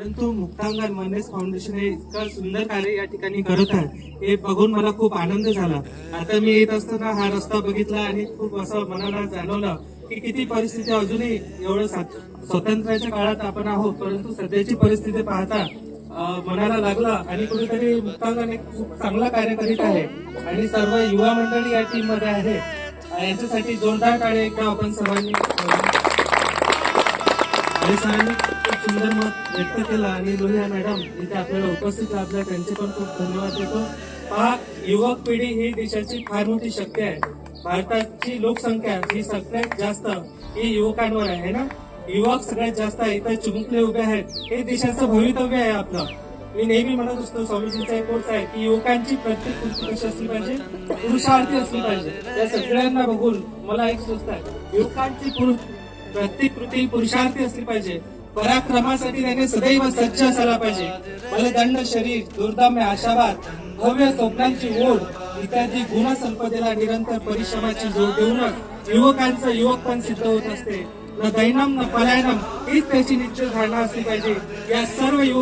परंतु मुक्तांगण मनेस फाउंडेशन हे इतकं सुंदर कार्य या ठिकाणी करत आहे. हे बघून मला खूप आनंद झाला. आता मी येत असताना हा रस्ता बघितला आणि खूप असं मनाला जाणवलं की किती परिस्थिती अजूनही एवढं स्वातंत्र्याच्या काळात आपण आहोत परंतु सध्याची परिस्थिती पाहता मनाला लागला आणि कुठेतरी मुक्तांगण एक खूप चांगला कार्य करीत आहे. आणि सर्व युवा मंडळी या टीममध्ये आहे याच्यासाठी जोरदार काळे एकदा आपण सर्वांनी सरांनी खूप सुंदर मत व्यक्त केलं. आणि लोहिया मॅडम इथे आपल्याला उपस्थित आपल्या त्यांचे पण खूप धन्यवाद देतो. पहा युवक पिढी ही देशाची फार मोठी शक्ती आहे. भारताची लोकसंख्या ही सगळ्यात जास्त ही युवकांवर आहे ना? युवक सगळ्यात जास्त आहे इथं चिमुकले उभे आहेत. हे देशाचं भवितव्य आहे आपलं. मी नेहमी म्हणत असतो स्वामीजींचा एक कोर्स आहे की युवकांची प्रत्येक कृती कशी असली पाहिजे? पुरुषार्थी असली पाहिजे. या सगळ्यांना बघून मला एक सुचत आहे युवकांची पुरुष प्रत्येक कृती पुरुषार्थी असली पाहिजे. पराक्रमासाठी त्याने सदैव सज्ज असायला पाहिजे. बलदंड शरीर दुर्दम्य आशावाद भव्य स्वप्नांची ओढ इत्यादी गुणसंपदेला निरंतर परिश्रमाची जोड देऊनच युवकांचं युवकपण सिद्ध होत असते. न दैनम न पलायनम हीच त्याची निश्चित धारणा असली पाहिजे. या सर्व युवक